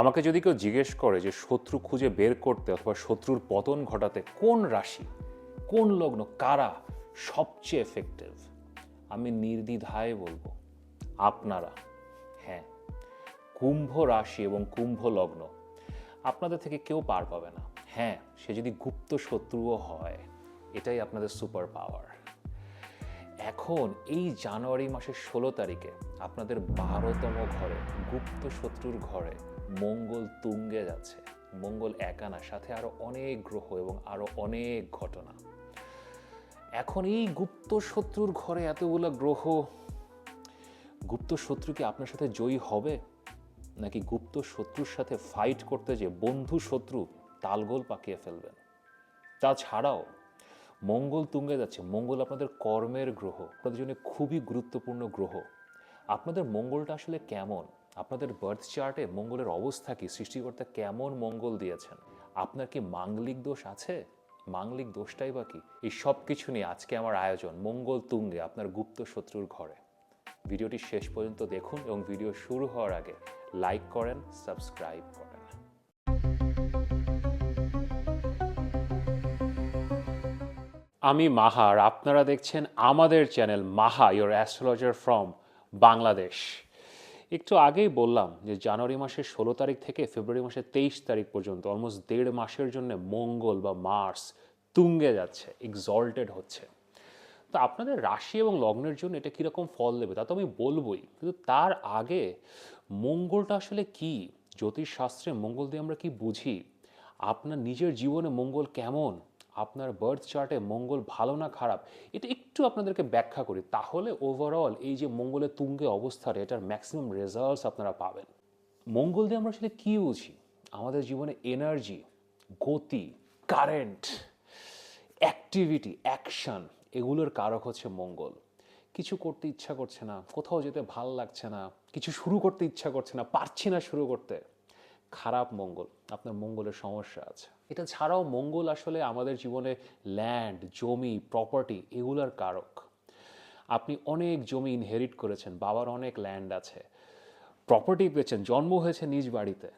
আমাকে যদি কেউ জিজ্ঞেস করে যে শত্রু খুঁজে বের করতে অথবা শত্রুর পতন ঘটাতে কোন রাশি, কোন লগ্ন, কারা সবচেয়ে এফেক্টিভ আমি নির্দ্বিধায় বলব, আপনারা। হ্যাঁ কুম্ভ রাশি এবং কুম্ভ লগ্ন, আপনাদের থেকে কেউ পার পাবে না। হ্যাঁ সে যদি গুপ্ত শত্রুও হয়, এটাই আপনাদের সুপার পাওয়ার এখন এই জানুয়ারি মাসের ষোলো তারিখে আপনাদের বারোতম ঘরে, গুপ্ত শত্রুর ঘরে মঙ্গল তুঙ্গে যাচ্ছে। মঙ্গল একা না, সাথে আরও অনেক গ্রহ এবং আরও অনেক ঘটনা। এখন এই গুপ্ত শত্রুর ঘরে এতগুলো গ্রহ, গুপ্ত শত্রু কি আপনার সাথে জয়ী হবে? নাকি গুপ্ত শত্রুর সাথে ফাইট করতে যে বন্ধু শত্রু তালগোল পাকিয়ে ফেলবেন? তাছাড়াও, মঙ্গল তুঙ্গে যাচ্ছে। মঙ্গল আপনাদের কর্মের গ্রহ, আপনাদের জন্য খুবই গুরুত্বপূর্ণ গ্রহ। আপনাদের মঙ্গলটা আসলে কেমন? আপনাদের বার্থ চার্টে মঙ্গলের অবস্থা কি? সৃষ্টিকর্তা কেমন মঙ্গল দিয়েছেন? আপনার কি মাঙ্গলিক দোষ আছে? মাঙ্গলিক দোষটাই বা কি? এই সব কিছু নিয়ে আজকে আমার আয়োজন, মঙ্গল তুঙ্গে, আপনার গুপ্ত শত্রুর ঘরে। ভিডিওটি শেষ পর্যন্ত দেখুন এবং ভিডিও শুরু হওয়ার আগে লাইক করেন সাবস্ক্রাইব করেন। আমি মাহা, আর আপনারা দেখছেন আমাদের channel Maha your astrologer from Bangladesh একটু আগেই বললাম যে জানুয়ারি মাসের ষোলো তারিখ থেকে ফেব্রুয়ারি মাসের তেইশ তারিখ পর্যন্ত অলমোস্ট দেড় মাসের জন্য মঙ্গল বা মার্স তুঙ্গে যাচ্ছে এক্সল্টেড হচ্ছে। তো আপনাদের রাশি এবং লগ্নের জন্য এটা কীরকম ফল দেবে তা তো আমি বলবোই, কিন্তু তার আগে মঙ্গলটা আসলে কি? জ্যোতিষশাস্ত্রে মঙ্গল দিয়ে আমরা কি বুঝি? আপনার নিজের জীবনে মঙ্গল কেমন? আপনার বার্থ চার্টে মঙ্গল ভালো না খারাপ? এটা একটু আপনাদেরকে ব্যাখ্যা করি, তাহলে ওভারঅল এই যে মঙ্গলের তুঙ্গে অবস্থার, এটার ম্যাক্সিমাম রেজাল্টস আপনারা পাবেন। মঙ্গল দিয়ে আমরা আসলে কী বুঝি? আমাদের জীবনে এনার্জি গতি কারেন্ট অ্যাক্টিভিটি অ্যাকশন এগুলোর কারক হচ্ছে মঙ্গল। কিছু করতে ইচ্ছা করছে না, কোথাও যেতে ভালো লাগছে না, কিছু শুরু করতে ইচ্ছা করছে না, পারছি না শুরু করতে। খারাপ মঙ্গল, আপনার মঙ্গলের সমস্যা আছে। এটা ছাড়াও মঙ্গল আসলে আমাদের জীবনে ল্যান্ড জমি প্রপার্টি এগুলোর কারক। আপনি অনেক জমি ইনহেরিট করেছেন, বাবার অনেক ল্যান্ড আছে। প্রপার্টি পেয়েছেন, জন্ম হয়েছে নিজ বাড়িতে,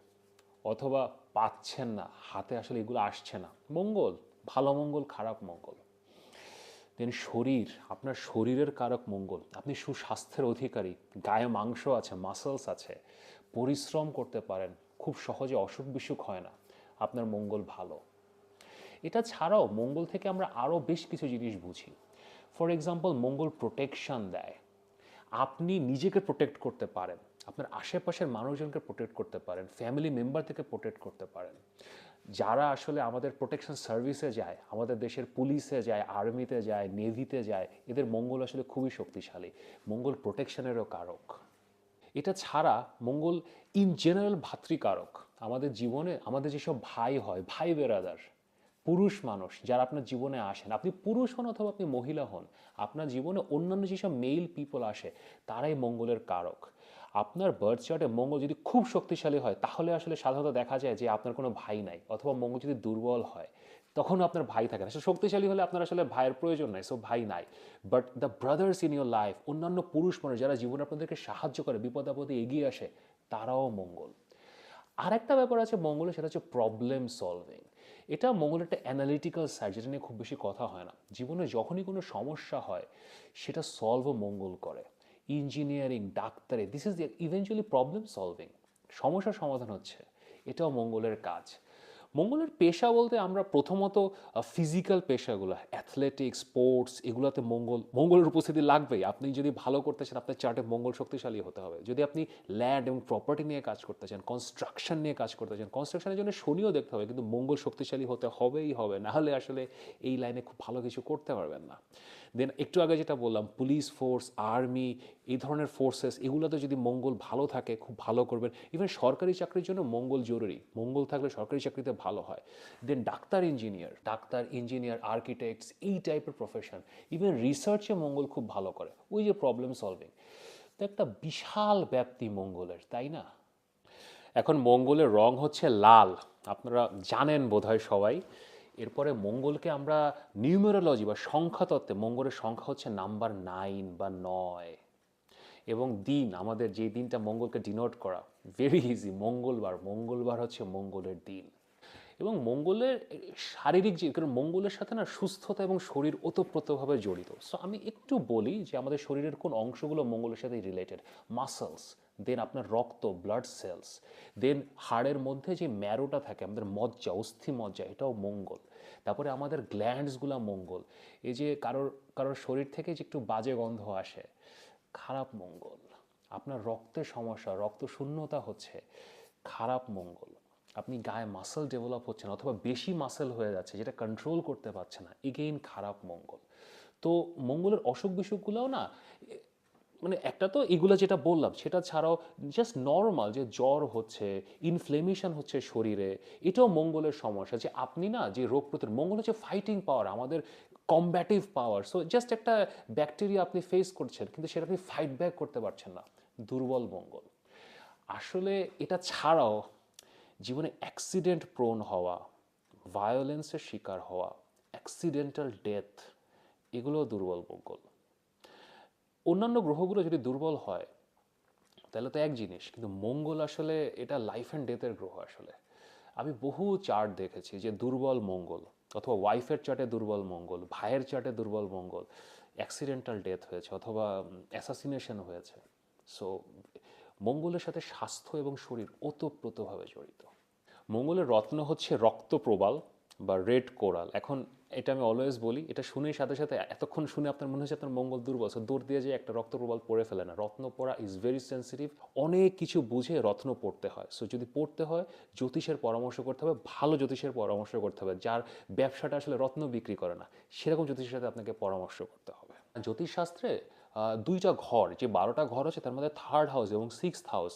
অথবা পাচ্ছেন না, হাতে আসলে এগুলো আসছে না। মঙ্গল, ভালো মঙ্গল, খারাপ মঙ্গল। দেন শরীর, আপনার শরীরের কারক মঙ্গল। আপনি সুস্বাস্থ্যের অধিকারী, গায়ে মাংস আছে মাসলস আছে, পরিশ্রম করতে পারেন, খুব সহজে অসুখ বিসুখ হয় না। আপনার মঙ্গল ভালো। এটা ছাড়াও মঙ্গল থেকে আমরা আরও বেশ কিছু জিনিস বুঝি। ফর এক্সাম্পল মঙ্গল প্রোটেকশন দেয়। আপনি নিজেকে প্রোটেক্ট করতে পারেন। আপনার আশেপাশের মানুষজনকে প্রোটেক্ট করতে পারেন। ফ্যামিলি মেম্বার থেকে প্রোটেক্ট করতে পারেন। যারা আসলে আমাদের প্রোটেকশন সার্ভিসে যায়, আমাদের দেশের পুলিশে যায় আর্মিতে যায় নেভিতে যায়, এদের মঙ্গল আসলে খুবই শক্তিশালী। মঙ্গল প্রোটেকশনেরও কারক। এটা ছাড়া মঙ্গল ইন জেনারেল ভাতৃকারক। আমাদের জীবনে, আমাদের যেসব ভাই হয়, ভাই বেরাদার, পুরুষ মানুষ যারা আপনার জীবনে আসেন, আপনি পুরুষ হন অথবা আপনি মহিলা হন, আপনার জীবনে অন্যান্য যেসব মেল পিপল আসে, তারাই মঙ্গলের কারক। আপনার বার্থ চার্টে মঙ্গল যদি খুব শক্তিশালী হয়, তাহলে আসলে সাধারণত দেখা যায় যে আপনার কোনো ভাই নাই, অথবা মঙ্গল যদি দুর্বল হয়, তখন আপনার ভাই থাকে না। শক্তিশালী হলে আপনার আসলে ভাইয়ের প্রয়োজন নাই সো ভাই নাই। But the brothers in your life অন্যান্য পুরুষ মানুষ যারা জীবনে আপনাদেরকে সাহায্য করে, বিপদ আপদে এগিয়ে আসে, তারাও মঙ্গল। আরেকটা ব্যাপার আছে মঙ্গলে, সেটা হচ্ছে প্রবলেম সলভিং এটা মঙ্গলের একটা অ্যানালিটিক্যাল সাইড যেটা নিয়ে খুব বেশি কথা হয় না। জীবনে যখনই কোনো সমস্যা হয়, সেটা সলভও মঙ্গল করে। ইঞ্জিনিয়ারিং ডাক্তারে this is eventually problem solving সমস্যার সমাধান হচ্ছে। এটাও মঙ্গলের কাজ। মঙ্গলের পেশা বলতে আমরা প্রথমত ফিজিক্যাল পেশাগুলো অ্যাথলেটিক্স স্পোর্টস এগুলোতে মঙ্গল, মঙ্গলের উপস্থিতি লাগবেই। আপনি যদি ভালো করতে চান, আপনার চার্টে মঙ্গল শক্তিশালী হতে হবে। যদি আপনি ল্যান্ড এবং প্রপার্টি নিয়ে কাজ করতে চান কনস্ট্রাকশন নিয়ে কাজ করতে চান কনস্ট্রাকশনের জন্য শনিও দেখতে হবে, কিন্তু মঙ্গল শক্তিশালী হতে হবেই হবে। নাহলে আসলে এই লাইনে খুব ভালো কিছু করতে পারবেন না। দেন একটু আগে যেটা বললাম পুলিশ ফোর্স আর্মি এই ধরনের ফোর্সেস এগুলোতে যদি মঙ্গল ভালো থাকে, খুব ভালো করবেন। ইভেন সরকারি চাকরির জন্য মঙ্গল জরুরি। মঙ্গল থাকলে সরকারি চাকরিতে ভালো হয়। Then doctor engineer doctor engineer architects এই টাইপের প্রফেশন ইভেন রিসার্চে মঙ্গল খুব ভালো করে। ওই যে প্রবলেম সলভিং তো একটা বিশাল ব্যাপ্তি মঙ্গলের, তাই না? এখন মঙ্গলের রং হচ্ছে লাল। আপনারা জানেন বোধহয় সবাই। এরপরে মঙ্গলকে আমরা নিউমেরোলজি বা সংখ্যাতত্ত্বে, মঙ্গলের সংখ্যা হচ্ছে নাম্বার নাইন বা নয়। এবং দিন, আমাদের যে দিনটা মঙ্গলকে ডিনোট করা ভেরি ইজি মঙ্গলবার মঙ্গলবার হচ্ছে মঙ্গলের দিন। এবং মঙ্গলের শারীরিক যে, কারণ মঙ্গলের সাথে না সুস্থতা এবং শরীর ওতপ্রোতভাবে জড়িত। সো আমি একটু বলি যে, আমাদের শরীরের কোন অংশগুলো মঙ্গলের সাথে রিলেটেড মাসলস দেন আপনার রক্ত ব্লাড সেলস দেন হাড়ের মধ্যে যে ম্যারোটা থাকে, আমাদের মজ্জা অস্থি মজ্জা এটাও মঙ্গল। তারপরে আমাদের গ্ল্যান্ডসগুলো মঙ্গল। এই যে কারোর কারোর শরীর থেকে যে একটু বাজে গন্ধ আসে, খারাপ মঙ্গল। আপনার রক্তের সমস্যা, রক্ত শূন্যতা হচ্ছে, খারাপ মঙ্গল। আপনি গায়ে মাসেল ডেভেলপ হচ্ছে না, অথবা বেশি মাসেল হয়ে যাচ্ছে, যেটা কন্ট্রোল করতে পারছে না এগেইন খারাপ মঙ্গল। তো মঙ্গলের অসুখ বিসুখগুলোও না মানে একটা তো এগুলো যেটা বললাম, সেটা ছাড়াও জাস্ট নর্মাল যে জ্বর হচ্ছে ইনফ্লেমেশন হচ্ছে শরীরে, এটাও মঙ্গলের সমস্যা। যে আপনি না যে রোগ প্রতিরোধ, মঙ্গল হচ্ছে ফাইটিং পাওয়ার আমাদের কম্ব্যাটিভ পাওয়ার সো জাস্ট একটা ব্যাকটেরিয়া আপনি ফেস করছেন, কিন্তু সেটা আপনি ফাইট ব্যাক করতে পারছেন না। দুর্বল মঙ্গল। আসলে এটা ছাড়াও জীবনে অ্যাক্সিডেন্ট প্রোন হওয়া ভায়োলেন্সের শিকার হওয়া অ্যাক্সিডেন্টাল ডেথ এগুলো দুর্বল মঙ্গল। অন্যান্য গ্রহগুলো যদি দুর্বল হয়, তাহলে তো এক জিনিস, কিন্তু মঙ্গল আসলে এটা লাইফ অ্যান্ড ডেথের গ্রহ আসলে। আমি বহু চার্ট দেখেছি যে দুর্বল মঙ্গল, অথবা ওয়াইফের চার্টে দুর্বল মঙ্গল, ভাইয়ের চার্টে দুর্বল মঙ্গল অ্যাক্সিডেন্টাল ডেথ হয়েছে, অথবা অ্যাসাসিনেশন হয়েছে। সো মঙ্গলের সাথে স্বাস্থ্য এবং শরীর ওতপ্রোতভাবে জড়িত। মঙ্গলের রত্ন হচ্ছে রক্তপ্রবাল বা রেড কোরাল এখন এটা আমি অলওয়েজ বলি, এটা শুনেই সাথে সাথে এতক্ষণ শুনে আপনার মনে হচ্ছে আপনার মঙ্গল দুর্বল। দৌড় দিয়ে যে একটা রক্ত প্রবাল পড়ে ফেলে না। রত্ন পড়া ইজ ভেরি সেন্সিটিভ অনেক কিছু বুঝে রত্ন পড়তে হয়। সো যদি পড়তে হয়, জ্যোতিষের পরামর্শ করতে হবে, ভালো জ্যোতিষের পরামর্শ করতে হবে। যার ব্যবসাটা আসলে রত্ন বিক্রি করে না, সেরকম জ্যোতিষের সাথে আপনাকে পরামর্শ করতে হবে। জ্যোতিষশাস্ত্রে দুইটা ঘর, যে বারোটা ঘর আছে তার মধ্যে থার্ড হাউস এবং সিক্সথ হাউস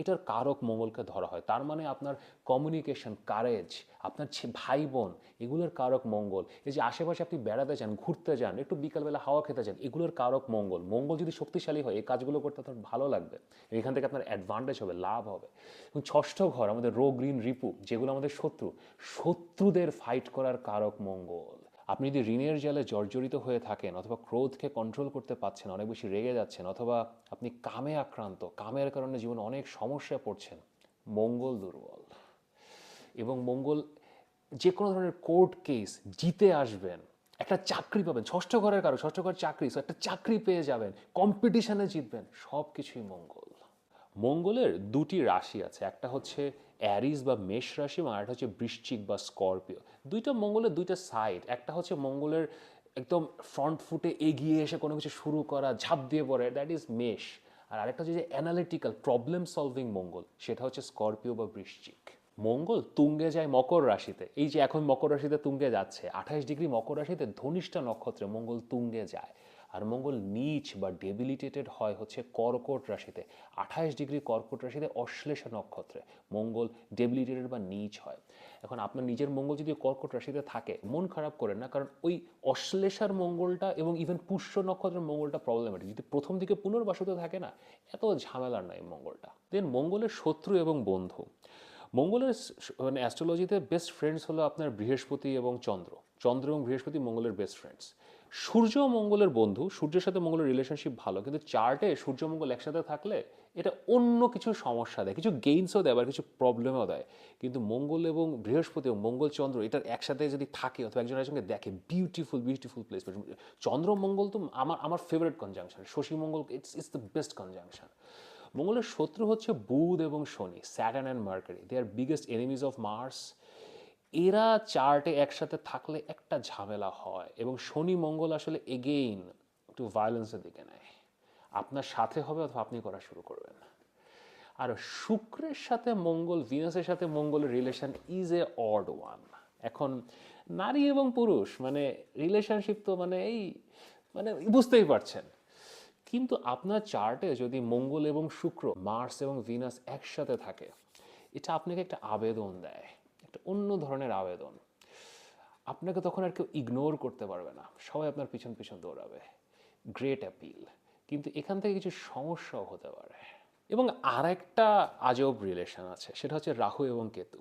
এটার কারক মঙ্গলকে ধরা হয়। তার মানে আপনার কমিউনিকেশন কারেজ আপনার ভাই বোন এগুলোর কারক মঙ্গল। এই যে আশেপাশে আপনি বেড়াতে যান, ঘুরতে যান, একটু বিকালবেলা হাওয়া খেতে যান, এগুলোর কারক মঙ্গল। মঙ্গল যদি শক্তিশালী হয়, এই কাজগুলো করতে আপনার ভালো লাগবে। এখান থেকে আপনার অ্যাডভান্টেজ হবে, লাভ হবে। এবং ষষ্ঠ ঘর, আমাদের রোগ ঋণ রিপু, যেগুলো আমাদের শত্রু, শত্রুদের ফাইট করার কারক মঙ্গল। আপনি যদি ঋণের জালে জর্জরিত হয়ে থাকেন অথবা ক্রোধকে কন্ট্রোল করতে পারছেন অনেক বেশি রেগে যাচ্ছেন, অথবা আপনি কামে আক্রান্ত, কামের কারণে জীবনে অনেক সমস্যায় পড়ছেন, মঙ্গল দুর্বল। এবং মঙ্গল যে কোনো ধরনের কোর্ট কেস জিতে আসবেন, একটা চাকরি পাবেন, ষষ্ঠ ঘরের কারও, ষষ্ঠ ঘর চাকরি, so একটা চাকরি পেয়ে যাবেন কম্পিটিশনে জিতবেন সব কিছুই মঙ্গল। মঙ্গলের দুটি রাশি আছে, একটা হচ্ছে অ্যারিস বা মেষ রাশি এবং আরেকটা হচ্ছে বৃশ্চিক বা স্করপিও। দুইটা মঙ্গলের দুইটা সাইড একটা হচ্ছে মঙ্গলের একদম ফ্রন্ট ফুটে এগিয়ে এসে কোনো কিছু শুরু করা, ঝাঁপ দিয়ে পড়ে দ্যাট ইজ মেষ। আর আরেকটা হচ্ছে যে অ্যানালিটিক্যাল প্রবলেম সলভিং মঙ্গল, সেটা হচ্ছে স্করপিও বা বৃশ্চিক। মঙ্গল তুঙ্গে যায় মকর রাশিতে। এই যে এখন মকর রাশিতে তুঙ্গে যাচ্ছে আঠাশ ডিগ্রি মকর রাশিতে ধনিষ্ঠা নক্ষত্রে মঙ্গল তুঙ্গে যায়। আর মঙ্গল নিচ বা ডেবিলিটেটেড হয় হচ্ছে কর্কট রাশিতে। আঠাশ ডিগ্রি কর্কট রাশিতে অশ্লেষা নক্ষত্রে মঙ্গল ডেবিলিটেটেড বা নিচ হয়। এখন আপনার নিজের মঙ্গল যদি কর্কট রাশিতে থাকে, মন খারাপ করেন না, কারণ ওই অশ্লেষার মঙ্গলটা এবং ইভেন পুষ্য নক্ষত্রের মঙ্গলটা প্রবলেমেটিক যদি প্রথম দিকে পুনর্বাসিত থাকে না, এত ঝামেলার নয় মঙ্গলটা। দেন মঙ্গলের শত্রু এবং বন্ধু। মঙ্গলের মানে অ্যাস্ট্রোলজিতে বেস্ট ফ্রেন্ডস হলো আপনার বৃহস্পতি এবং চন্দ্র। চন্দ্র এবং বৃহস্পতি মঙ্গলের বেস্ট ফ্রেন্ডস সূর্য মঙ্গলের বন্ধু, সূর্যের সাথে মঙ্গলের রিলেশনশিপ ভালো, কিন্তু চার্টে সূর্য মঙ্গল একসাথে থাকলে এটা অন্য কিছু সমস্যা দেয়, কিছু গেইনসও দেয় আবার কিছু প্রবলেমও দেয়। কিন্তু মঙ্গল এবং বৃহস্পতি এবং মঙ্গল চন্দ্র এটা একসাথে যদি থাকে অথবা একজনের সঙ্গে দেখে beautiful beautiful place Chandra Mangal তো আমার আমার favourite conjunction Shashi, Mangal it's it's the best conjunction মঙ্গলের শত্রু হচ্ছে বুধ এবং Shani Saturn and Mercury they are biggest enemies of Mars এরা চার্টে একসাথে থাকলে একটা ঝামেলা হয় এবং শনি মঙ্গল আসলে এগেইন একটু ভায়োলেন্সের দিকে নেয়। আপনার সাথে হবে অথবা আপনি করা শুরু করবেন। আর শুক্রের সাথে মঙ্গল ভিনাসের সাথে মঙ্গলের relation is a odd one এখন নারী এবং পুরুষ মানে রিলেশনশিপ তো মানে এই মানে বুঝতেই পারছেন। কিন্তু আপনার চার্টে যদি মঙ্গল এবং শুক্র, মার্স এবং ভিনাস একসাথে থাকে, এটা আপনাকে একটা আবেদন দেয়। একটা অন্য ধরনের আবেদন। আপনাকে তখন আর কেউ ইগনোর করতে পারবে না। সবাই আপনার পিছন পিছন দৌড়াবে। গ্রেট অ্যাপিল কিন্তু এখান থেকে কিছু সমস্যাও হতে পারে। এবং আর একটা আজব রিলেশন আছে, সেটা হচ্ছে রাহু এবং কেতু।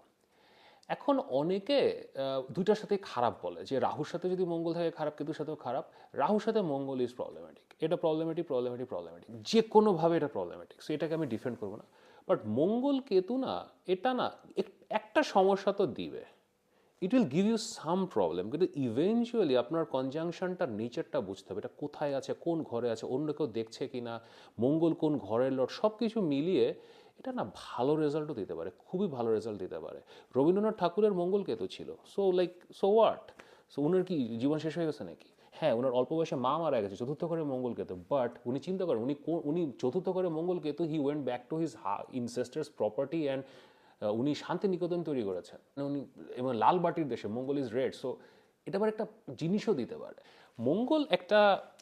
এখন অনেকে দুইটার সাথে খারাপ বলে যে রাহুর সাথে যদি মঙ্গল থাকে খারাপ, কেতুর সাথেও খারাপ। রাহুর সাথে মঙ্গল ইজ প্রবলেমেটিক এটা প্রবলেমেটিক প্রবলেমেটিক প্রবলেমেটিক যে কোনোভাবে এটা প্রবলেমেটিক সো এটাকে আমি ডিফেন্ড করব না। বাট মঙ্গল, কেতু না, এটা না এক- একটা সমস্যা তো দিবে। It will give you some problem কিন্তু ইভেনচুয়ালি আপনার কনজাংশনটার নেচারটা বুঝতে হবে, এটা কোথায় আছে, কোন ঘরে আছে, অন্য কেউ দেখছে কি না মঙ্গল কোন ঘরের লট সব কিছু মিলিয়ে এটা না ভালো রেজাল্টও দিতে পারে, খুবই ভালো রেজাল্ট দিতে পারে। রবীন্দ্রনাথ ঠাকুরের মঙ্গল কেতু ছিল so like so what so উনার কি জীবন শেষ হয়ে গেছে নাকি? হ্যাঁ ওনার অল্প বয়সে মা মারা গেছে, চতুর্থ করে মঙ্গল কেতু বাট উনি চিন্তা করেন, উনি উনি চতুর্থ করে Mangal Ketu he went back to his ancestors property and উনি শান্তিনিকেতন তৈরি করেছেন। মানে উনি এবং লালবাটির দেশে, মঙ্গল ইজ রেড সো এটা আবার একটা জিনিসও দিতে পারে। মঙ্গল একটা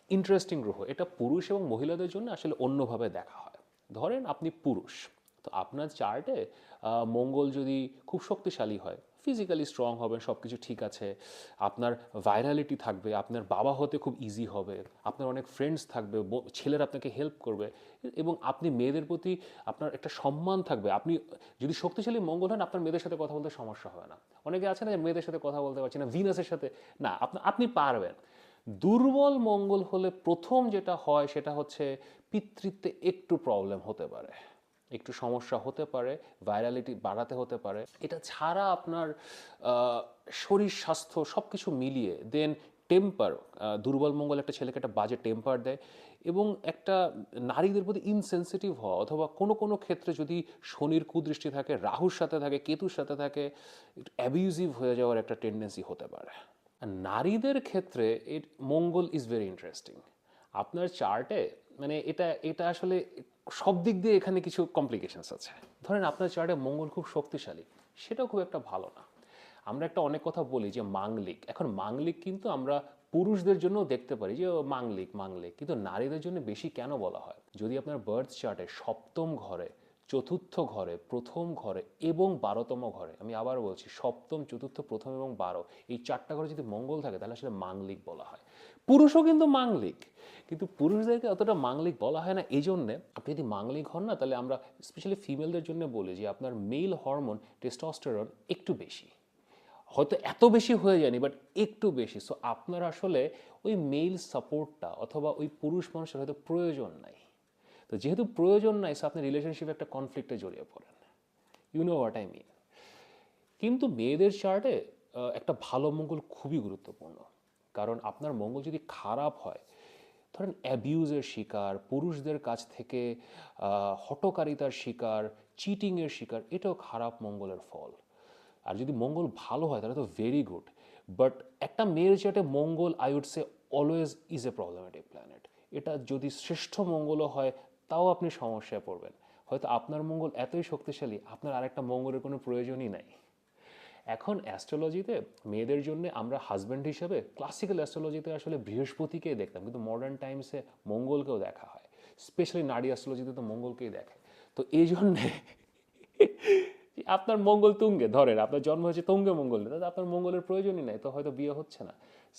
ইন্টারেস্টিং গ্রহ, এটা পুরুষ এবং মহিলাদের জন্য আসলে অন্যভাবে দেখা হয়। ধরেন আপনি পুরুষ, তো আপনার চার্টে মঙ্গল যদি খুব শক্তিশালী হয় ফিজিক্যালি স্ট্রং হবেন সব কিছু ঠিক আছে। আপনার ভাইরালিটি থাকবে, আপনার বাবা হতে খুব ইজি হবে, আপনার অনেক ফ্রেন্ডস থাকবে ছেলেরা আপনাকে হেল্প করবে এবং আপনি মেয়েদের প্রতি আপনার একটা সম্মান থাকবে। আপনি যদি শক্তিশালী মঙ্গল হন, আপনার মেয়েদের সাথে কথা বলতে সমস্যা হবে না। অনেকে আছে না যে মেয়েদের সাথে কথা বলতে পারছি না ভিনাসের সাথে, না, আপনি পারবেন। দুর্বল মঙ্গল হলে প্রথম যেটা হয়, সেটা হচ্ছে পিতৃত্বে একটু প্রবলেম হতে পারে। একটু সমস্যা হতে পারে ভাইরালিটি বাড়াতে হতে পারে। এটা ছাড়া আপনার শরীর স্বাস্থ্য সব কিছু মিলিয়ে দেন টেম্পার দুর্বল মঙ্গল একটা ছেলেকে একটা বাজে টেম্পার দেয় এবং একটা নারীদের প্রতি ইনসেন্সিটিভ হওয়া অথবা কোনো কোনো ক্ষেত্রে যদি শনির কুদৃষ্টি থাকে, রাহুর সাথে থাকে, কেতুর সাথে থাকে, একটু অ্যাবিউজিভ হয়ে যাওয়ার একটা টেন্ডেন্সি হতে পারে। নারীদের ক্ষেত্রে এর মঙ্গল ইজ ভেরি ইন্টারেস্টিং আপনার চার্টে মানে এটা এটা আসলে সব দিক দিয়ে এখানে কিছু কমপ্লিকেশনস আছে। ধরেন আপনার চার্টে মঙ্গল খুব শক্তিশালী, সেটাও খুব একটা ভালো না। আমরা একটা অনেক কথা বলি যে মাংলিক এখন মাংলিক কিন্তু আমরা পুরুষদের জন্য দেখতে পারি যে মাংলিক মাঙ্গলিক কিন্তু নারীদের জন্য বেশি কেন বলা হয়? যদি আপনার বার্থ চার্টে সপ্তম ঘরে, চতুর্থ ঘরে, প্রথম ঘরে এবং বারোতম ঘরে, আমি আবার বলছি সপ্তম, চতুর্থ, প্রথম এবং বারো, এই চারটা ঘরে যদি মঙ্গল থাকে, তাহলে আসলে মাংলিক বলা হয়। পুরুষও কিন্তু মাঙ্গলিক। কিন্তু পুরুষদেরকে অতটা মাংলিক বলা হয় না, এই জন্যে আপনি যদি মাংলিক হন না, তাহলে আমরা স্পেশালি ফিমেলদের জন্য বলি যে আপনার মেল হরমোন টেস্টোস্টেরন একটু বেশি। হয়তো এত বেশি হয়ে যায়নি বাট একটু বেশি। সো আপনার আসলে ওই মেল সাপোর্টটা অথবা ওই পুরুষ মানুষের হয়তো প্রয়োজন নাই। তো যেহেতু প্রয়োজন নাই সো আপনি রিলেশনশিপে একটা কনফ্লিক্টে জড়িয়ে পড়েন। You know what I mean কিন্তু মেয়েদের চার্টে একটা ভালো মঙ্গল খুবই গুরুত্বপূর্ণ। কারণ আপনার মঙ্গল যদি খারাপ হয় ধরেন অ্যাবিউজের শিকার, পুরুষদের কাছ থেকে হটকারিতার শিকার চিটিংয়ের শিকার, এটাও খারাপ মঙ্গলের ফল। আর যদি মঙ্গল ভালো হয়, তাহলে তো ভেরি গুড বাট একটা মেয়ের চার্টে Mangal I would say always is a problematic planet এটা যদি শ্রেষ্ঠ মঙ্গলও হয়, তাও আপনি সমস্যায় পড়বেন। হয়তো আপনার মঙ্গল এতই শক্তিশালী, আপনার আরেকটা মঙ্গলের কোনো প্রয়োজনই নাই। এখন অ্যাস্ট্রোলজিতে মেয়েদের জন্য আমরা হাজব্যান্ড হিসেবে ক্লাসিক্যাল অ্যাস্ট্রোলজিতে আসলে বৃহস্পতিকেই দেখতাম, কিন্তু মডার্ন টাইমসে মঙ্গলকেও দেখা হয়। স্পেশালি নারী অ্যাস্ট্রোলজিতে তো মঙ্গলকেই দেখে। তো এই জন্যে আপনার মঙ্গল তুঙ্গে, ধরেন আপনার জন্ম হয়েছে তুঙ্গে মঙ্গল, তাহলে আপনার মঙ্গলের প্রয়োজনই নাই, তো হয়তো বিয়ে হচ্ছে না।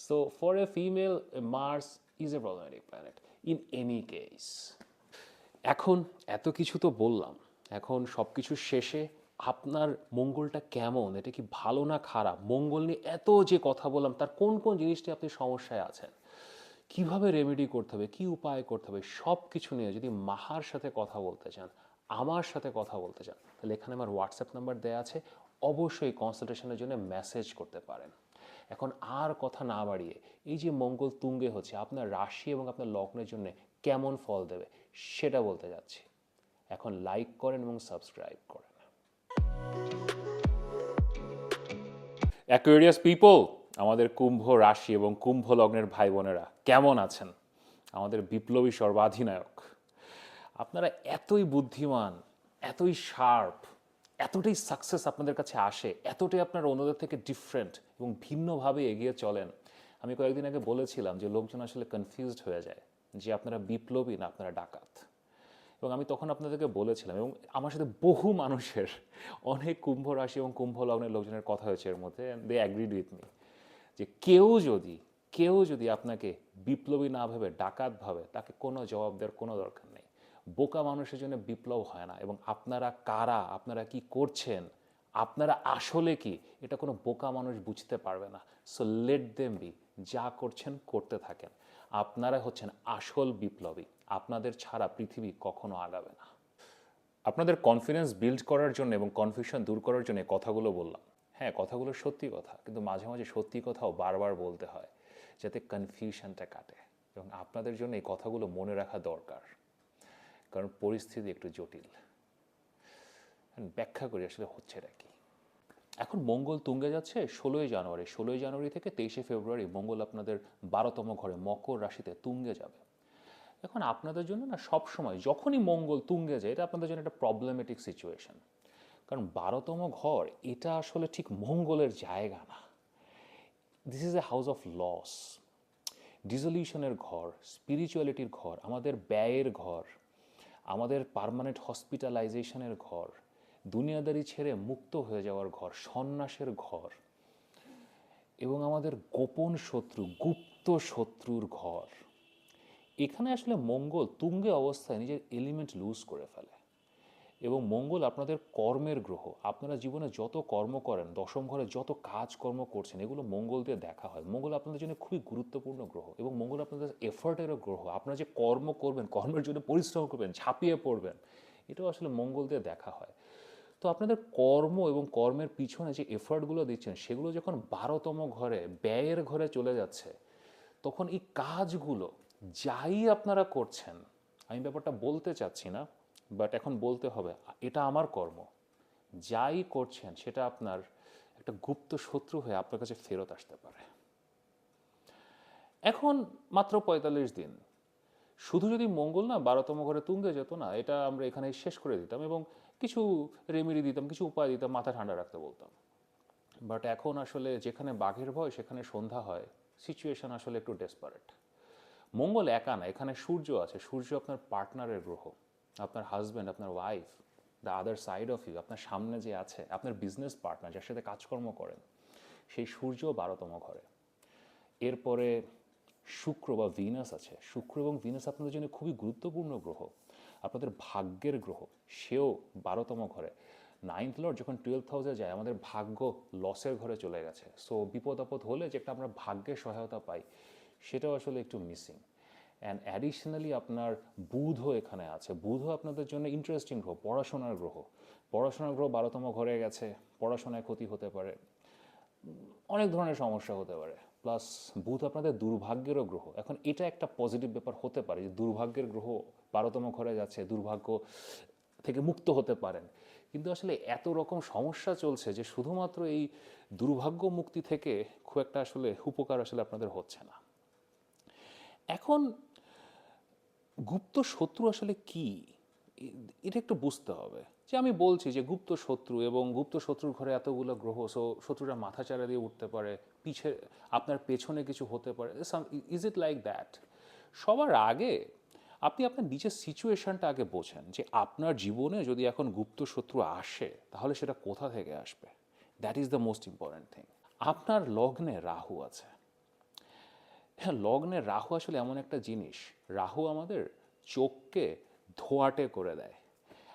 So for a female Mars is a problematic planet in any case এখন এত কিছু তো বললাম, এখন সব কিছু শেষে আপনার মঙ্গলটা কেমন? এটা কি ভালো না খারাপ? মঙ্গল নিয়ে এত যে কথা বললাম, তার কোন কোন জিনিসটি আপনি সমস্যায় আছেন? কীভাবে রেমেডি করতে হবে? কি উপায় করতে হবে? সব কিছু নিয়ে যদি মাহার সাথে কথা বলতে চান, আমার সাথে কথা বলতে চান, তাহলে এখানে আমার হোয়াটসঅ্যাপ নাম্বার দেওয়া আছে। অবশ্যই কনসালটেশনের জন্য মেসেজ করতে পারেন। এখন আর কথা না বাড়িয়ে, এই যে মঙ্গল তুঙ্গে হচ্ছে, আপনার রাশি এবং আপনার লগ্নের জন্য কেমন ফল দেবে, সেটা বলতে যাচ্ছি। এখন লাইক করেন এবং সাবস্ক্রাইব করেন। অ্যাকোয়ারিয়াস পিপল আমাদের কুম্ভ রাশি এবং কুম্ভ লগ্নের ভাই বোনেরা কেমন আছেন? আমাদের বিপ্লবী সর্বাধিনায়ক, আপনারা এতই বুদ্ধিমান, এতই শার্প এতটাই সাকসেস আপনাদের কাছে আসে, এতটাই আপনারা অন্যদের থেকে ডিফারেন্ট এবং ভিন্নভাবে এগিয়ে চলেন। আমি কয়েকদিন আগে বলেছিলাম যে লোকজন আসলে কনফিউজড হয়ে যায় যে আপনারা বিপ্লবী না আপনারা ডাকাত। এবং আমি তখন আপনাদেরকে বলেছিলাম এবং আমার সাথে বহু মানুষের, অনেক কুম্ভ রাশি এবং কুম্ভ লগ্নের লোকজনের কথা হয়েছে এর মধ্যে দে অ্যাগ্রিড উইথ মি যে কেউ যদি কেউ যদি আপনাকে বিপ্লবী না ভেবে, ডাকাত ভাবে, তাকে কোনো জবাব দেওয়ার কোনো দরকার নেই। বোকা মানুষের জন্য বিপ্লব হয় না এবং আপনারা কারা, আপনারা কি করছেন, আপনারা আসলে কি, এটা কোনো বোকা মানুষ বুঝতে পারবে না। সো লেট দেম বি যা করছেন করতে থাকেন। আপনারা হচ্ছেন আসল বিপ্লবী। আপনাদের ছাড়া পৃথিবী কখনো আগাবে না। আপনাদের কনফিডেন্স বিল্ড করার জন্য এবং কনফিউশন দূর করার জন্য কথাগুলো বললাম। হ্যাঁ কথাগুলো সত্যি কথা, কিন্তু মাঝে মাঝে সত্যি কথাও বারবার বলতে হয়, যাতে কনফিউশনটা কাটে। এবং আপনাদের জন্য এই কথাগুলো মনে রাখা দরকার, কারণ পরিস্থিতি একটু জটিল। ব্যাখ্যা করি আসলে হচ্ছেটা কি। এখন মঙ্গল তুঙ্গে যাচ্ছে ষোলোই জানুয়ারি। ষোলোই জানুয়ারি থেকে তেইশে ফেব্রুয়ারি মঙ্গল আপনাদের বারোতম ঘরে মকর রাশিতে তুঙ্গে যাবে। এখন আপনাদের জন্য না সব সময় যখনই মঙ্গল তুঙ্গে যায়, এটা আপনাদের জন্য একটা প্রবলেমেটিক সিচুয়েশন কারণ বারোতম ঘর, এটা আসলে ঠিক মঙ্গলের জায়গা না। This is a house of loss ডিজলিউশনের ঘর স্পিরিচুয়ালিটির ঘর, আমাদের ব্যয়ের ঘর, আমাদের পার্মানেন্ট হসপিটালাইজেশনের ঘর, দুনিয়াদারি ছেড়ে মুক্ত হয়ে যাওয়ার ঘর, সন্ন্যাসের ঘর, এবং আমাদের গোপন শত্রু, গুপ্ত শত্রুর ঘর। এখানে আসলে মঙ্গল তুঙ্গে অবস্থায় নিজের এলিমেন্ট লুজ করে ফেলে। এবং মঙ্গল আপনাদের কর্মের গ্রহ। আপনারা জীবনে যত কর্ম করেন, দশম ঘরে যত কাজকর্ম করছেন, এগুলো মঙ্গল দিয়ে দেখা হয়। মঙ্গল আপনাদের জন্য খুবই গুরুত্বপূর্ণ গ্রহ এবং মঙ্গল আপনাদের এফার্টেরও গ্রহ। আপনারা যে কর্ম করবেন, কর্মের জন্য পরিশ্রম করবেন, ঝাঁপিয়ে পড়বেন, এটাও আসলে মঙ্গল দিয়ে দেখা হয়। তো আপনাদের কর্ম এবং কর্মের পিছনে যে এফার্টগুলো দিচ্ছেন, সেগুলো যখন বারোতম ঘরে, ব্যয়ের ঘরে চলে যাচ্ছে, তখন এই কাজগুলো যাই আপনারা করছেন, আমি ব্যাপারটা বলতে চাচ্ছি না বাট এখন বলতে হবে, এটা আমার কর্ম। যাই করছেন, সেটা আপনার একটা গুপ্ত শত্রু হয়ে আপনার কাছে ফেরত আসতে পারে। এখন মাত্র পঁয়তাল্লিশ দিন। শুধু যদি মঙ্গল না, বারোতম ঘরে তুঙ্গে যেত না, এটা আমরা এখানে শেষ করে দিতাম এবং কিছু রেমেডি দিতাম, কিছু উপায় দিতাম, মাথা ঠান্ডা রাখতে বলতাম। বাট এখন আসলে যেখানে বাঘের ভয়, সেখানে সন্ধ্যা হয় সিচুয়েশন আসলে একটু ডেসপারেট মঙ্গল একা না, এখানে সূর্য আছে। সূর্য আপনার পার্টনারের গ্রহ, আপনার হাজব্যান্ড আপনার wife the other side of you আপনার সামনে যে আছে, আপনার বিজনেস পার্টনার যার সাথে কাজকর্ম করেন, সেই সূর্য বারোতম ঘরে। এরপরে শুক্র বা ভিনাস আছে। শুক্র এবং ভিনাস আপনাদের জন্য খুবই গুরুত্বপূর্ণ গ্রহ, আপনাদের ভাগ্যের গ্রহ, সেও বারোতম ঘরে। নাইন্থ লর্ড যখন টুয়েলভ হাউসে যায়, আমাদের ভাগ্য লসের ঘরে চলে গেছে। সো বিপদ আপদ হলে যে একটা আমরা ভাগ্যের সহায়তা পাই সেটাও আসলে একটু মিসিং অ্যান্ড অ্যাডিশনালি আপনার বুধও এখানে আছে। বুধও আপনাদের জন্য ইন্টারেস্টিং গ্রহ, পড়াশোনার গ্রহ। পড়াশোনার গ্রহ বারোতম ঘরে গেছে, পড়াশোনায় ক্ষতি হতে পারে। অনেক ধরনের সমস্যা হতে পারে। প্লাস বুধ আপনাদের দুর্ভাগ্যেরও গ্রহ। এখন এটা একটা পজিটিভ ব্যাপার হতে পারে যে দুর্ভাগ্যের গ্রহ বারোতম ঘরে যাচ্ছে, দুর্ভাগ্য থেকে মুক্ত হতে পারেন। কিন্তু আসলে এত রকম সমস্যা চলছে যে শুধুমাত্র এই দুর্ভাগ্য মুক্তি থেকে খুব একটা আসলে উপকার আসলে আপনাদের হচ্ছে না। এখন গুপ্ত শত্রু আসলে কি? এটা একটু বুঝতে হবে। যে আমি বলছি যে গুপ্ত শত্রু এবং গুপ্ত শত্রুর ঘরে এতগুলো গ্রহ সো শত্রুরা মাথা চারা দিয়ে উঠতে পারে, পিছে আপনার পেছনে কিছু হতে পারে ইজ ইট লাইক দ্যাট সবার আগে আপনি আপনার নিজের সিচুয়েশনটা আগে বোঝেন যে আপনার জীবনে যদি এখন গুপ্ত শত্রু আসে, তাহলে সেটা কোথা থেকে আসবে? That is the most important thing আপনার লগ্নে রাহু আছে। হ্যাঁ লগ্নে রাহু আসলে এমন একটা জিনিস। রাহু আমাদের চোখকে ধোয়াটে করে দেয়।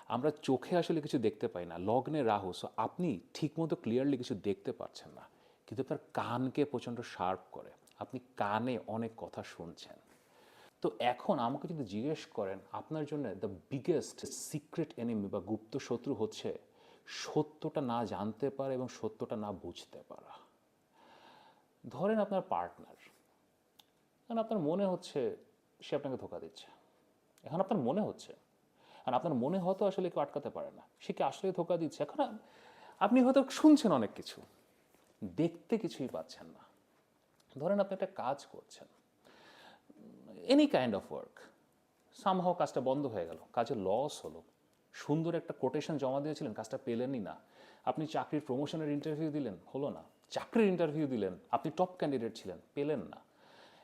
আমরা চোখে আসলে কিছু দেখতে পাই না। লগ্নে রাহু সো আপনি ঠিকমতো ক্লিয়ারলি কিছু দেখতে পাচ্ছেন না। কিন্তু আপনার কানকে প্রচণ্ড শার্প করে। আপনি কানে অনেক কথা শুনছেন। তো এখন আমাকে যদি জিজ্ঞেস করেন, আপনার জন্য দ্য বিগেস্ট সিক্রেট এনিমি বা গুপ্ত শত্রু হচ্ছে সত্যটা না জানতে পারা এবং সত্যটা না বুঝতে পারা। ধরেন আপনার পার্টনার কারণ আপনার মনে হচ্ছে সে আপনাকে ধোকা দিচ্ছে। এখন আপনার মনে হচ্ছে। আর আপনার মনে হয়তো আসলে কেউ আটকাতে পারে না। সে কি আসলে ধোকা দিচ্ছে? এখন আপনি হয়তো শুনছেন অনেক কিছু। দেখতে কিছুই পাচ্ছেন না। ধরেন আপনি একটা কাজ করছেন। Any kind of work somehow কাজটা বন্ধ হয়ে গেল। কাজের লস হলো। সুন্দর একটা কোটেশন জমা দিয়েছিলেন, কাজটা পেলেনই না। আপনি চাকরির প্রমোশনের ইন্টারভিউ দিলেন, হলো না। চাকরির ইন্টারভিউ দিলেন, আপনি টপ ক্যান্ডিডেট ছিলেন, পেলেন না।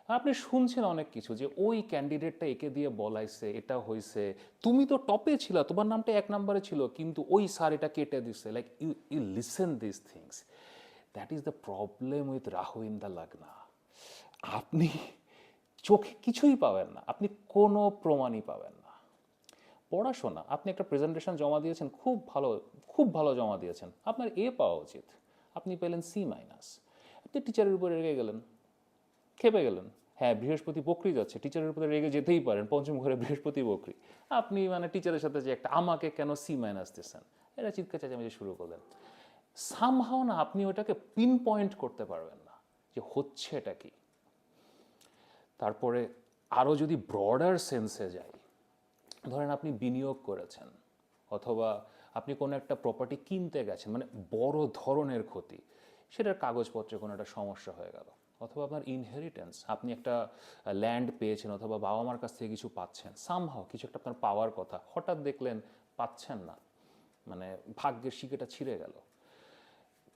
আপনি শুনছেন অনেক কিছু যে ওই ক্যান্ডিডেটটা একে দিয়ে বলাইছে, এটা হয়েছে তুমি তো টপে ছিল, তোমার নামটা এক নম্বরে ছিল, কিন্তু ওই স্যার এটা কেটে দিচ্ছে like you you listen this things that is the problem with Rahu in the lagna আপনি চোখে কিছুই পাবেন না, আপনি কোনো প্রমাণই পাবেন না। পড়াশোনা, আপনি একটা প্রেজেন্টেশন জমা দিয়েছেন, খুব ভালো খুব ভালো জমা দিয়েছেন। আপনার এ পাওয়া উচিত। আপনি পেলেন সি মাইনাস আপনি টিচারের উপরে রেগে গেলেন। খেপে গেলেন। হ্যাঁ বৃহস্পতি বকরি যাচ্ছে টিচারের উপরে রেগে যেতেই পারেন, পঞ্চম ঘরে বৃহস্পতি বকরি। আপনি মানে টিচারের সাথে যে একটা আমাকে কেন সি মাইনাস দিচ্ছেন এটা চিৎকার চেঁচামেচি শুরু করলেন। সামহাও না, আপনি ওটাকে পিন পয়েন্ট করতে পারবেন না যে হচ্ছে এটা কি। তারপরে আরও যদি ব্রডার সেন্সে যাই, ধরেন আপনি বিনিয়োগ করেছেন, অথবা আপনি কোনো একটা প্রপার্টি কিনতে গেছেন মানে বড় ধরনের ক্ষতি, সেটার কাগজপত্রে কোনো একটা সমস্যা হয়ে গেল। অথবা আপনার ইনহেরিটেন্স আপনি একটা ল্যান্ড পেয়েছেন অথবা বাবা মার কাছ থেকে কিছু পাচ্ছেন সামহাও কিছু একটা আপনার পাওয়ার কথা, হঠাৎ দেখলেন পাচ্ছেন না মানে ভাগ্যের শিকেটা ছিঁড়ে গেল।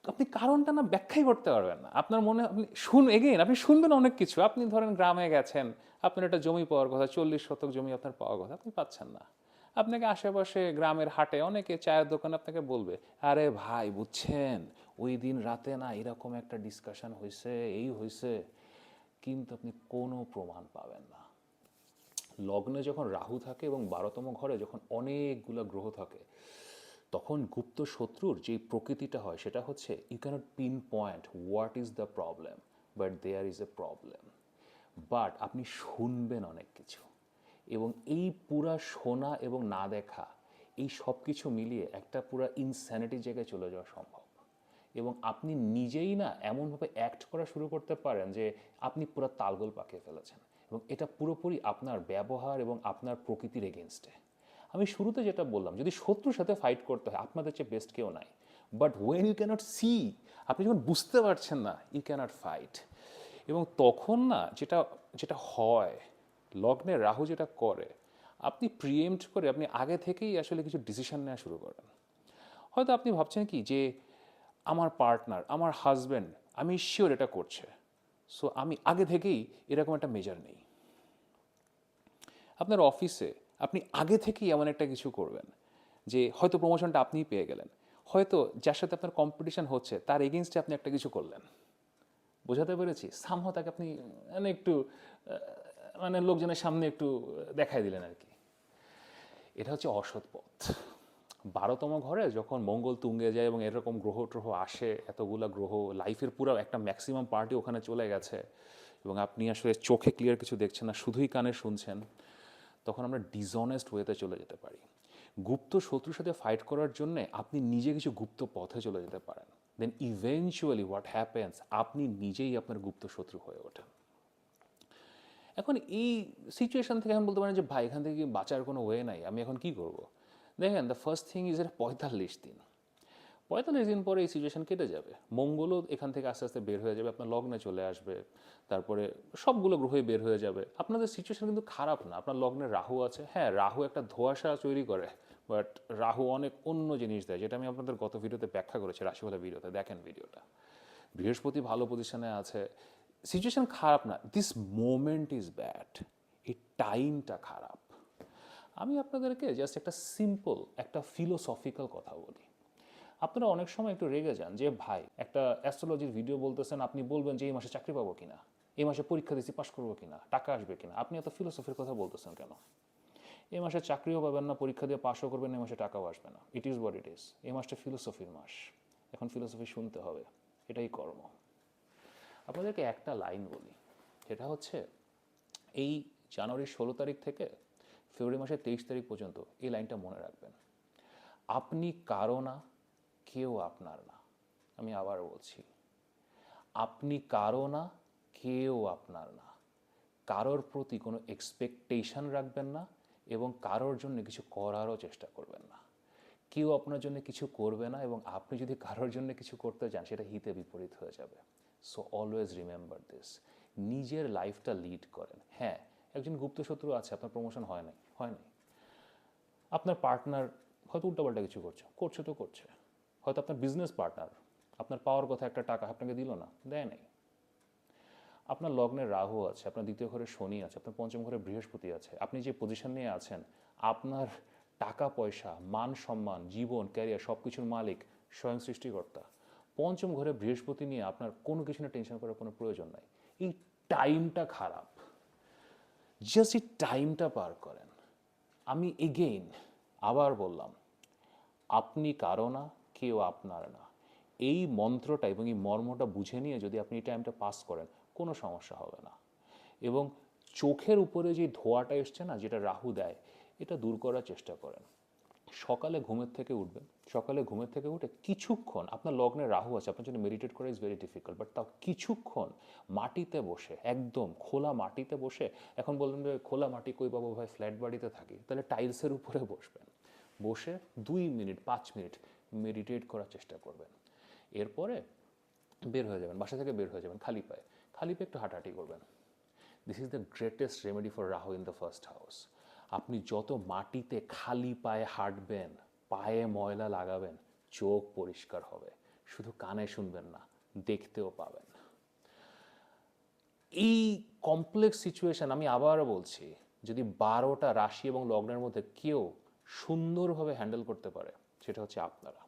আপনি কারণটা না ব্যাখ্যাই করতে পারবেন না। আপনার মনে, আপনি শুন এগেন আপনি শুনবেন অনেক কিছু। আপনি ধরেন গ্রামে গেছেন, আপনার একটা জমি পাওয়ার কথা, চল্লিশ শতক জমি আপনার পাওয়ার কথা, আপনি পাচ্ছেন না। আপনাকে আশেপাশে গ্রামের হাটে অনেকে চায়ের দোকানে আপনাকে বলবে, আরে ভাই, বুঝছেন? ওই দিন রাতে না এরকম একটা ডিসকাশন হয়েছে এই হয়েছে কিন্তু আপনি কোনো প্রমাণ পাবেন না। লগ্নে যখন রাহু থাকে এবং বারোতম ঘরে যখন অনেকগুলো গ্রহ থাকে, তখন গুপ্ত শত্রুর যে প্রকৃতিটা হয়, সেটা হচ্ছে you can't pinpoint what is the problem but there is a problem but আপনি শুনবেন অনেক কিছু। এবং এই পুরা শোনা এবং না দেখা, এই সব কিছু মিলিয়ে একটা পুরা ইনস্যানিটি জায়গায় চলে যাওয়া সম্ভব। এবং আপনি নিজেই না এমনভাবে অ্যাক্ট করা শুরু করতে পারেন যে আপনি পুরো তালগোল পাকিয়ে ফেলেছেন এবং এটা পুরোপুরি আপনার ব্যবহার এবং আপনার প্রকৃতির এগেনস্টে আমি শুরুতে যেটা বললাম, যদি শত্রুর সাথে ফাইট করতে হয়, আপনাদের চেয়ে বেস্ট কেউ নাই। But when you can't see আপনি যখন বুঝতে পারছেন না ইউ ক্যানট ফাইট এবং তখন না যেটা যেটা হয়, লগ্নে রাহু যেটা করে, আপনি প্রিএমড করে আপনি আগে থেকেই আসলে কিছু ডিসিশন নেওয়া শুরু করেন। হয়তো আপনি ভাবছেন কি যে আমার পার্টনার আমার হাজব্যান্ড আমি শিওর এটা করছে। সো আমি আগে থেকেই এরকম একটা মেজার নেই। আপনার অফিসে আপনি আগে থেকেই এমন একটা কিছু করবেন যে, হয়তো প্রমোশনটা আপনিই পেয়ে গেলেন। হয়তো যার সাথে আপনার কম্পিটিশন হচ্ছে, তার এগেনস্টে আপনি একটা কিছু করলেন। বোঝাতে পেরেছি? সামহ তাকে আপনি মানে একটু মানে লোকজনের সামনে একটু দেখাই দিলেন আর কি। এটা হচ্ছে অসৎ পথ। বারোতম ঘরে যখন মঙ্গল তুঙ্গে যায় এবং এরকম গ্রহ ট্রহ আসে, এতগুলা গ্রহ লাইফের পুরো একটা ম্যাক্সিমাম পার্টি ওখানে চলে গেছে। এবং আপনি আসলে চোখে ক্লিয়ার কিছু দেখছেন না, শুধুই কানে শুনছেন, তখন আমরা ডিসঅনেস্ট ওয়েতে চলে যেতে পারি। গুপ্ত শত্রুর সাথে ফাইট করার জন্যে আপনি নিজে কিছু গুপ্ত পথে চলে যেতে পারেন। দেন ইভেনচুয়ালি হোয়াট হ্যাপেন্স আপনি নিজেই আপনার গুপ্ত শত্রু হয়ে ওঠেন। এখন এই সিচুয়েশন থেকে আমি বলতে পারেন যে, ভাই, এখান থেকে বাঁচার কোনো ওয়ে নাই? আমি এখন কি করব? দেখেন দ্য ফার্স্ট থিং ইজ এর পঁয়তাল্লিশ দিন। পঁয়তাল্লিশ দিন পরে এই সিচুয়েশন কেটে যাবে। মঙ্গলও এখান থেকে আস্তে আস্তে বের হয়ে যাবে, আপনার লগ্নে চলে আসবে, তারপরে সবগুলো গ্রহই বের হয়ে যাবে। আপনাদের সিচুয়েশন কিন্তু খারাপ না। আপনার লগ্নে রাহু আছে। হ্যাঁ রাহু একটা ধোঁয়াশা তৈরি করে বাট রাহু অনেক অন্য জিনিস দেয়, যেটা আমি আপনাদের গত ভিডিওতে ব্যাখ্যা করেছি রাশিফলা ভিডিওতে। দেখেন ভিডিওটা। বৃহস্পতি ভালো পজিশনে আছে। সিচুয়েশন খারাপ না। দিস মোমেন্ট ইজ ব্যাড এই টাইমটা খারাপ। আমি আপনাদেরকে জাস্ট একটা সিম্পল একটা ফিলোসফিক্যাল কথা বলি। আপনারা অনেক সময় একটু রেগে যান যে, ভাই, একটা অ্যাস্ট্রোলজির ভিডিও বলতেছেন, আপনি বলবেন যে, এই মাসে চাকরি পাবো কিনা? এই মাসে পরীক্ষা দিচ্ছি পাশ করব কিনা? টাকা আসবে কিনা? আপনি এত ফিলোসফির কথা বলতেছেন কেন? এই মাসে চাকরিও পাবেন না, পরীক্ষা দিয়ে পাশও করবেন এই মাসে টাকাও আসবে না। It is what it is এই মাসটা ফিলোসফির মাস। এখন ফিলোসফি শুনতে হবে। এটাই কর্ম। আপনাদেরকে একটা লাইন বলি। সেটা হচ্ছে, এই জানুয়ারির ষোলো তারিখ থেকে ফেব্রুয়ারি মাসের তেইশ তারিখ পর্যন্ত এই লাইনটা মনে রাখবেন। আপনি কারও না, কেউ আপনার না। আমি আবার বলছি, আপনি কারও না, কেউ আপনার না। কারোর প্রতি কোনো এক্সপেকটেশন রাখবেন না এবং কারোর জন্য কিছু করারও চেষ্টা করবেন না। কেউ আপনার জন্য কিছু করবে না এবং আপনি যদি কারোর জন্য কিছু করতে যান সেটা হিতে বিপরীত হয়ে যাবে। সো অলওয়েজ রিমেম্বার দিস নিজের লাইফটা লিড করেন। হ্যাঁ একজন গুপ্ত শত্রু আছে, আপনার প্রমোশন হয় নাই। হয় নাই আপনার পার্টনার হয়তো উল্টাপাল্টা কিছু করছে করছে তো করছে। হয়তো আপনার বিজনেস পার্টনার আপনার পাওয়ার কথা একটা টাকা আপনাকে দিল না, দেয় নাই। আপনার লগ্নে রাহু আছে, আপনার দ্বিতীয় ঘরে শনি আছে, আপনার পঞ্চম ঘরে বৃহস্পতি আছে, আপনি যে পজিশন নিয়ে আছেন, আপনার টাকা, পয়সা, মান সম্মান, জীবন ক্যারিয়ার সব কিছুর মালিক, স্বয়ং সৃষ্টিকর্তা। পঞ্চম ঘরে বৃহস্পতি নিয়ে আপনার কোনো কিছু না টেনশন করার কোনো প্রয়োজন নাই। এই টাইমটা খারাপ। জাস্ট এই টাইমটা পার করেন। আমি এগেইন আবার বললাম, আপনি কারও না, কেউ আপনার না। এই মন্ত্রটা এবং এই মর্মটা বুঝে নিয়ে যদি আপনি এই টাইমটা পাস করেন, কোনো সমস্যা হবে না। এবং চোখের উপরে যে ধোয়াটা এসছে না, যেটা রাহু দেয়, এটা দূর করার চেষ্টা করেন। সকালে ঘুমের থেকে উঠবেন, সকালে ঘুমের থেকে উঠে কিছুক্ষণ, আপনার লগ্নে রাহু আছে, আপনার জন্য মেডিটেট করা ইজ ভেরি ডিফিকাল্ট বাট তাও কিছুক্ষণ মাটিতে বসে, একদম খোলা মাটিতে বসে, এখন বলবেন যে খোলা মাটি কই বাবু ভাই ফ্ল্যাট বাড়িতে থাকি, তাহলে টাইলসের উপরে বসবেন, বসে দুই মিনিট পাঁচ মিনিট মেডিটেট করার চেষ্টা করবেন, এরপরে বের হয়ে যাবেন, বাসা থেকে বের হয়ে যাবেন খালি পায়ে খালি পায়ে একটু হাঁটাহাঁটি করবেন this is the greatest remedy for Rahu in the first house আপনি যত মাটিতে খালি পায়ে হাঁটবেন, পায়ে ময়লা লাগাবেন, চোখ পরিষ্কার হবে। শুধু কানে শুনবেন না, দেখতেও পাবেন। এই কমপ্লেক্স সিচুয়েশন আমি আবারও বলছি, যদি বারোটা রাশি এবং লগ্নের মধ্যে কেউ সুন্দরভাবে হ্যান্ডেল করতে পারে, সেটা হচ্ছে আপনারা।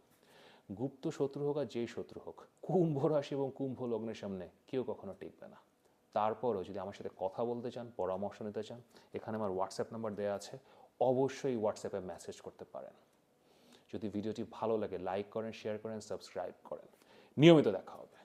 গুপ্ত শত্রু হোক আর যেই শত্রু হোক, কুম্ভ রাশি এবং কুম্ভ লগ্নের সামনে কেউ কখনো টিকবে না। তারপরও যদি আমার সাথে কথা বলতে চান, পরামর্শ নিতে চান, এখানে আমার হোয়াটসঅ্যাপ নাম্বার দেওয়া আছে। অবশ্যই হোয়াটসঅ্যাপে মেসেজ করতে পারেন। যদি ভিডিওটি ভালো লাগে লাইক করেন শেয়ার করেন সাবস্ক্রাইব করেন। নিয়মিত দেখা হবে।